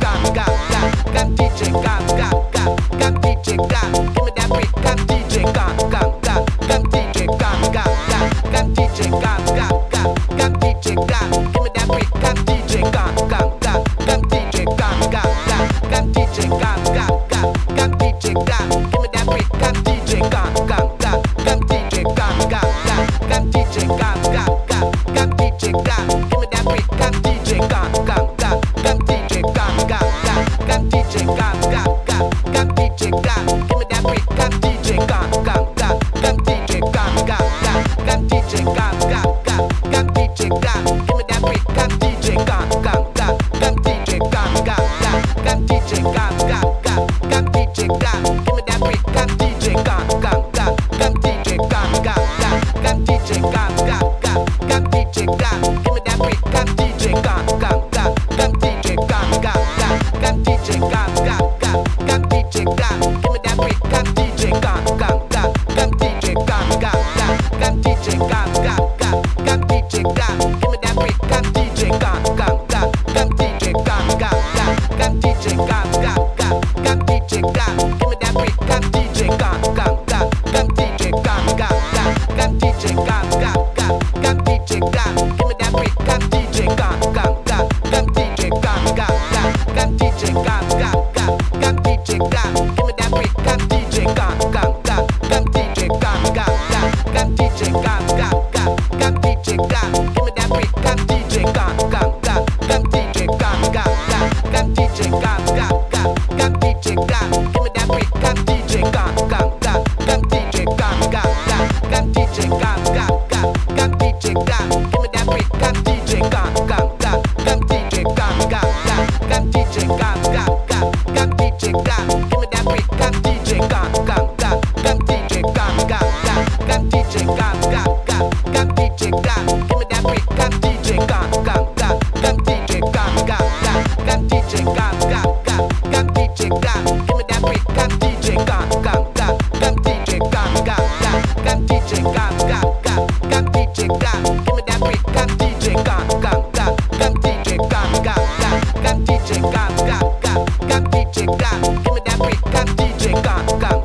Come, come, come, come DJ, come, come, come, come DJ, come. Give me that beat, come DJ, come, come, come, come DJ, come, come, come, come DJ, come. Give me that beat, come DJ, come, come, come, come DJ, come, come, come, come DJ, come. Give me that beat, come DJ, come, come, come, come DJ, come, come, come, come got, got. Epic DJ Gang Gang。gang, gang, gang, gang, DJ gang, give me that break, gang, DJ gang, gang, gang. got Come DJ come, come, Gang, DJ Gang, Gang, Gang, Gang, DJ Gang, Gang, Gang, Gang, DJ Gang. Give me that big gang, DJ Gang, Gang, Gang, DJ Gang, Gang, Gang, Gang, DJ Gang, Gang, Gang, Gang, DJ Gang. Give me that big gang, DJ Gang, Gang, Gang, DJ Gang, Gang, Gang, Gang, DJ Gang, Gang, Gang, Gang, DJ Gang. Give me that big gang, DJ Gang, Gang.